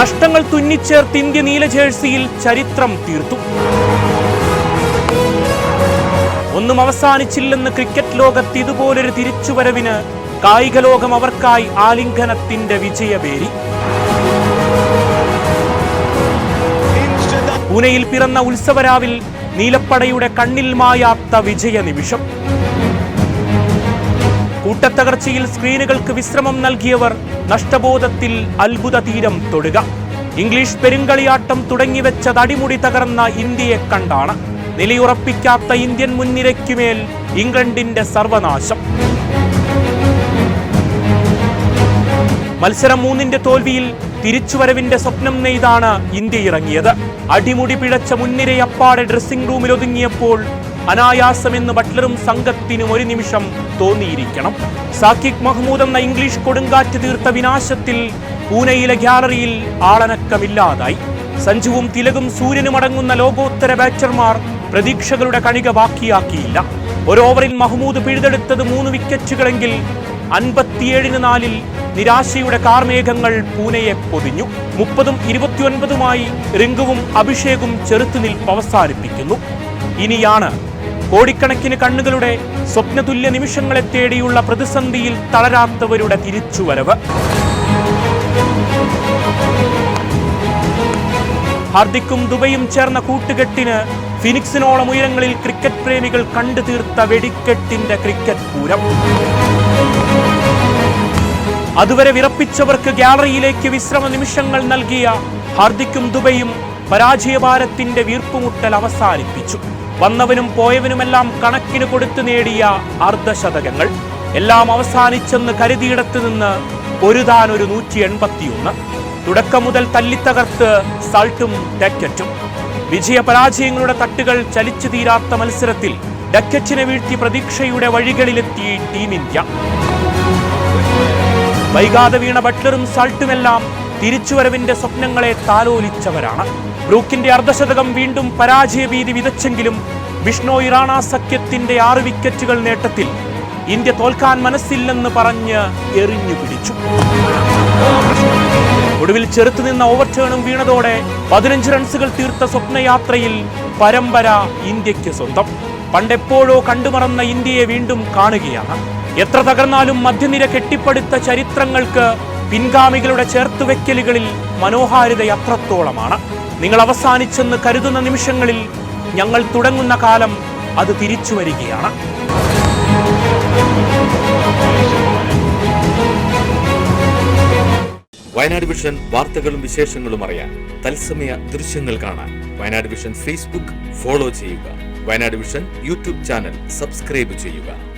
നഷ്ടങ്ങൾ തുന്നിച്ചേർത്ത് ഇന്ത്യ നീല ജേഴ്സിയിൽ ചരിത്രം തീർത്തു. ഒന്നും അവസാനിച്ചില്ലെന്ന് ക്രിക്കറ്റ് ലോകത്ത് ഇതുപോലൊരു തിരിച്ചുവരവിന് കായിക ലോകം അവർക്കായി ആലിംഗനത്തിന്റെ വിജയപേരി പൂനെയിൽ പിറന്ന ഉത്സവരാവിൽ നീലപ്പടയുടെ കണ്ണിൽ മായാത്ത വിജയ നിമിഷം കൂട്ടത്തകർച്ചയിൽ സ്ക്രീനുകൾക്ക് വിശ്രമം നൽകിയവർ നഷ്ടബോധത്തിൽ അത്ഭുത തീരം തൊടുക. ഇംഗ്ലീഷ് പെരുങ്കളിയാട്ടം തുടങ്ങിവെച്ച അടിമുടി തകർന്ന ഇന്ത്യയെ കണ്ടാണ്. നിലയുറപ്പിക്കാത്ത ഇന്ത്യൻ മുൻനിരയ്ക്കുമേൽ ഇംഗ്ലണ്ടിന്റെ സർവനാശം. മത്സരം മൂന്നിന്റെ തോൽവിയിൽ തിരിച്ചുവരവിന്റെ സ്വപ്നം നെയ്താണ് ഇന്ത്യ ഇറങ്ങിയത്. അടിമുടി പിഴച്ച മുൻനിരയപ്പാടെ ഡ്രസ്സിംഗ് റൂമിൽ ഒതുങ്ങിയപ്പോൾ അനായാസമെന്ന് ബട്ട്ലറും സംഘത്തിനും ഒരു നിമിഷം തോന്നിയിരിക്കണം. സാക്കിബ് മഹ്മൂദ് എന്ന ഇംഗ്ലീഷ് കൊടുങ്കാറ്റ് തീർത്ത വിനാശത്തിൽ പൂനെയിലെ ഗ്യാലറിയിൽ ആളനക്കമില്ലാതായി. സഞ്ജുവും തിലകും സൂര്യനും അടങ്ങുന്ന ലോകോത്തര ബാറ്റർമാർ പ്രതീക്ഷകളുടെ കണിക ബാക്കിയാക്കിയില്ല. ഒരു ഓവറിൽ മഹ്മൂദ് പിഴുതെടുത്തത് മൂന്ന് വിക്കറ്റുകളെങ്കിൽ അൻപത്തിയേഴിന് നാലിൽ നിരാശയുടെ കാർമേഘങ്ങൾ പൂനെയെ പൊതിഞ്ഞു. മുപ്പതും ഇരുപത്തിയൊൻപതുമായി റിങ്കുവും അഭിഷേകും ചെറുത്തുനിൽപ്പ് അവസാനിപ്പിക്കുന്നു. ഇനിയാണ് കോടിക്കണക്കിന് കണ്ണുകളുടെ സ്വപ്നതുല്യ നിമിഷങ്ങളെ തേടിയുള്ള പ്രതിസന്ധിയിൽ തളരാത്തവരുടെ തിരിച്ചുവരവ്. ഹാർദിക്കും ദുബൈയും ചേർന്ന കൂട്ടുകെട്ടിന് ഫിനിക്സിനോളം ഉയരങ്ങളിൽ ക്രിക്കറ്റ് പ്രേമികൾ കണ്ടു തീർത്ത വെടിക്കെട്ടിന്റെ ക്രിക്കറ്റ് പൂരം. അതുവരെ വിറപ്പിച്ചവർക്ക് ഗ്യാലറിയിലേക്ക് വിശ്രമ നിമിഷങ്ങൾ നൽകിയ ഹാർദിക്കും ദുബൈയും പരാജയഭാരത്തിന്റെ വീർപ്പുമുട്ടൽ അവസാനിപ്പിച്ചു. വന്നവനും പോയവനുമെല്ലാം കണക്കിന് കൊടുത്തു നേടിയ അർദ്ധശതകങ്ങൾ. എല്ലാം അവസാനിച്ചെന്ന് കരുതിയിടത്ത് നിന്ന് പൊരുതാൻ ഒരു നൂറ്റി എൺപത്തിയൊന്ന് തുടക്കം മുതൽ തല്ലിത്തകർത്ത് സൾട്ടും ഡക്കറ്റും. വിജയപരാജയങ്ങളുടെ തട്ടുകൾ ചലിച്ചു തീരാത്ത മത്സരത്തിൽ ഡക്കറ്റിനെ വീഴ്ത്തി പ്രതീക്ഷയുടെ വഴികളിലെത്തി ടീം ഇന്ത്യ. വൈകാതെ വീണ ബട്ട്ലറും സൾട്ടുമെല്ലാം തിരിച്ചുവരവിന്റെ സ്വപ്നങ്ങളെ താലോലിച്ചവരാണ്. ബ്രൂക്കിന്റെ അർദ്ധശതകം വീണ്ടും പരാജയ ഭീതി വിതച്ചെങ്കിലും ബിഷ്ണോയ് റാണ സഖ്യത്തിന്റെ ആറ് വിക്കറ്റുകൾ നേട്ടത്തിൽ ഇന്ത്യ തോൽക്കാൻ മനസ്സില്ലെന്ന് പറഞ്ഞ് എറിഞ്ഞു പിടിച്ചു. ഒടുവിൽ ചെറുത്തുനിന്ന ഓവർ ടേണും വീണതോടെ പതിനഞ്ച് റൺസുകൾ തീർത്ത സ്വപ്നയാത്രയിൽ പരമ്പര ഇന്ത്യയ്ക്ക് സ്വന്തം. പണ്ടെപ്പോഴോ കണ്ടുമറന്ന ഇന്ത്യയെ വീണ്ടും കാണുകയാണ്. എത്ര തകർന്നാലും മധ്യനിര കെട്ടിപ്പടുത്ത ചരിത്രങ്ങൾക്ക് പിൻഗാമികളുടെ ചേർത്തുവെക്കലുകളിൽ മനോഹാരിത അത്രത്തോളമാണ്. നിങ്ങൾ അവസാനിച്ചെന്ന് കരുതുന്ന നിമിഷങ്ങളിൽ ഞങ്ങൾ തുടങ്ങുന്ന കാലം അത് തിരിച്ചു വരികയാണ്. വയനാട് വിഷൻ വാർത്തകളും വിശേഷങ്ങളും അറിയാൻ തത്സമയ ദൃശ്യങ്ങൾ കാണാൻ വയനാട് വിഷൻ ഫേസ്ബുക്ക് ഫോളോ ചെയ്യുക. Wayanad vision YouTube channel subscribe ചെയ്യുക.